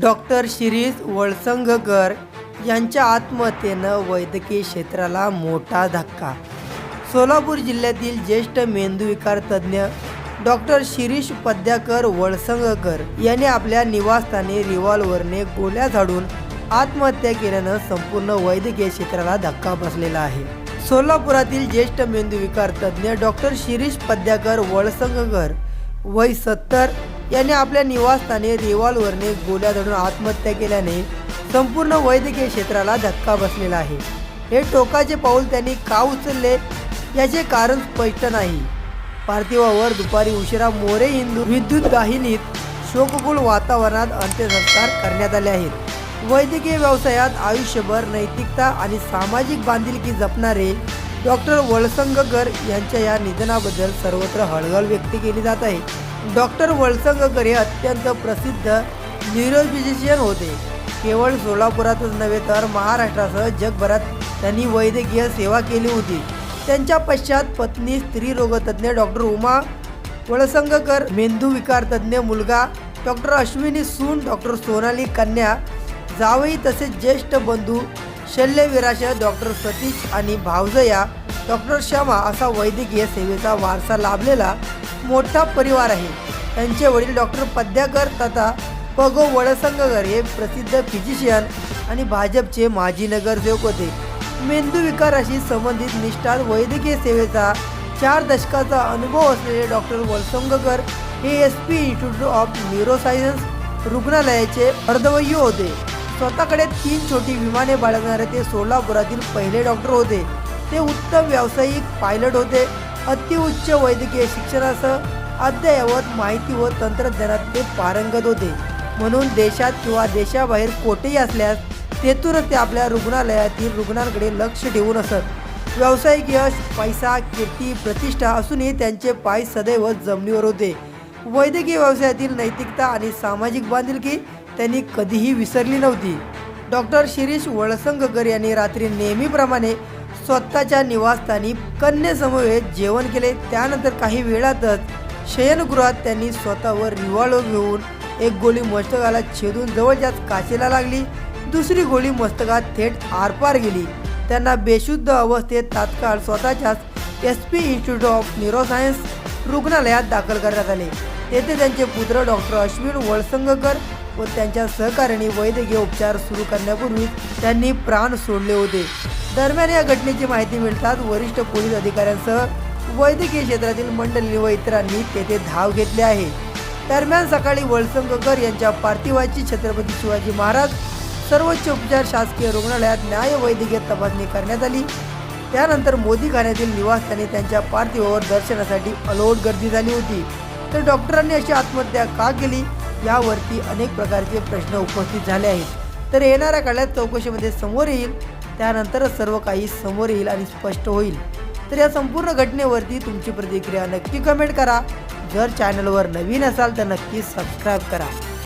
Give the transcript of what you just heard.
Doctor Shirish Valsangkar यांच्या आत्महत्येनं वैद्यकीय क्षेत्राला मोठा धक्का. सोलापूर जिल्ह्यातील ज्येष्ठ मेंदूविकार तज्ज्ञ डॉक्टर शिरीष पद्याकर वळसंगकर यांनी आपल्या निवासस्थानी रिव्हॉल्वरने गोळ्या झाडून आत्महत्या केल्यानं संपूर्ण वैद्यकीय क्षेत्राला धक्का बसलेला आहे. सोलापुरातील ज्येष्ठ मेंदूविकार तज्ज्ञ डॉक्टर शिरीष पद्याकर वळसंगकर वय सत्तर याने आपल्या निवासस्थानी रिव्हॉल्वरने गोळ्या धडून आत्महत्या केल्याने संपूर्ण वैद्यकीय क्षेत्राला धक्का बसलेला आहे. हे टोकाचे पाऊल त्यांनी का उचलले? याचे कारण स्पष्ट नाही. पार्थिवावर दुपारी उशिरा मोरे हिंदू विद्युत दाहिनीत शोककुल वातावरणात अंत्यसंस्कार करण्यात आले आहेत. वैद्यकीय व्यवसायात आयुष्यभर नैतिकता आणि सामाजिक बांधिलकी जपणारे डॉक्टर वळसंगकर यांच्या या निधनाबद्दल सर्वत्र हळहळ व्यक्त केली जात आहे. डॉक्टर वळसंगकर हे अत्यंत प्रसिद्ध न्यूरोफिजिशियन होते. केवळ सोलापुरातच नव्हे तर महाराष्ट्रासह जगभरात त्यांनी वैद्यकीय सेवा केली होती. त्यांच्या पश्चात पत्नी स्त्री रोगतज्ञ डॉक्टर उमा वळसंगकर मेंदू विकार तज्ज्ञ मुलगा डॉक्टर अश्विनी सून डॉक्टर सोनाली कन्या जावई तसेच ज्येष्ठ बंधू शल्यविराशय डॉक्टर सतीश आणि भावजया डॉक्टर श्यामा असा वैद्यकीय सेवेचा वारसा लाभलेला मोठा परिवार आहे. त्यांचे वडील डॉक्टर पद्याकर तथा पगो वळसंगकर हे प्रसिद्ध फिजिशियन आणि भाजपचे माजी नगरसेवक होते. मेंदूविकाराशी संबंधित निष्ठात वैद्यकीय सेवेचा चार दशकाचा अनुभव असलेले डॉक्टर वळसंगकर हे S P institute of neuroscience रुग्णालयाचे अर्धवय्य होते. स्वतःकडे तीन छोटी विमाने बाळगणारे ते सोलापुरातील पहिले डॉक्टर होते. ते उत्तम व्यावसायिक पायलट होते. अतिउच्च वैद्यकीय शिक्षणासह अद्ययावत माहिती व तंत्रज्ञानात ते पारंगत होते. म्हणून देशात किंवा देशाबाहेर कोठेही असल्यास तेथूनच ते आपल्या रुग्णालयातील रुग्णांकडे लक्ष ठेवून असत. व्यावसायिक यश पैसा कीर्ती प्रतिष्ठा असूनही त्यांचे पाय सदैव जमिनीवर होते. वैद्यकीय व्यवसायातील नैतिकता आणि सामाजिक बांधिलकी त्यांनी कधीही विसरली नव्हती. डॉक्टर शिरीष वळसंगकर यांनी रात्री नेहमीप्रमाणे स्वतःच्या निवासस्थानी कन्येसमवेत जेवण केले. त्यानंतर काही वेळातच शयनगृहात त्यांनी स्वतःवर रिव्हॉल्वर घेऊन एक गोळी मस्तकाला छेदून जवळच्याच काचेला लागली. दुसरी गोळी मस्तकात थेट आरपार गेली. त्यांना बेशुद्ध अवस्थेत तात्काळ स्वतःच्याच S P institute of neuroscience रुग्णालयात दाखल करण्यात आले. तेथे त्यांचे पुत्र डॉक्टर अश्विन वळसंगकर व त्यांच्या सहकार्याने वैद्यकीय उपचार सुरू करण्यापूर्वी त्यांनी प्राण सोडले होते. दरम्यान या घटनेची माहिती मिळताच वरिष्ठ पोलीस अधिकाऱ्यांसह वैद्यकीय क्षेत्रातील मंडळी व इतरांनी तेथे धाव घेतली आहे. दरम्यान सकाळी वळसंगकर यांच्या पार्थिवाची छत्रपती शिवाजी महाराज सर्वोच्च उपचार शासकीय रुग्णालयात न्याय वैद्यकीय तपासणी करण्यात आली. त्यानंतर मोदीखान्यातील निवासस्थानी त्यांच्या पार्थिवावर दर्शनासाठी अलोट गर्दी झाली होती. तर डॉक्टरांनी अशी आत्महत्या का केली? यावरती अनेक प्रकारचे प्रश्न उपस्थित झाले आहेत. तर येणाऱ्या काळात चौकशीमध्ये समोर येईल. त्यानंतरच सर्व काही समोर येईल आणि स्पष्ट होईल. तर या संपूर्ण घटनेवरती तुमची प्रतिक्रिया नक्की कमेंट करा. जर चॅनलवर नवीन असाल तर नक्की सबस्क्राईब करा.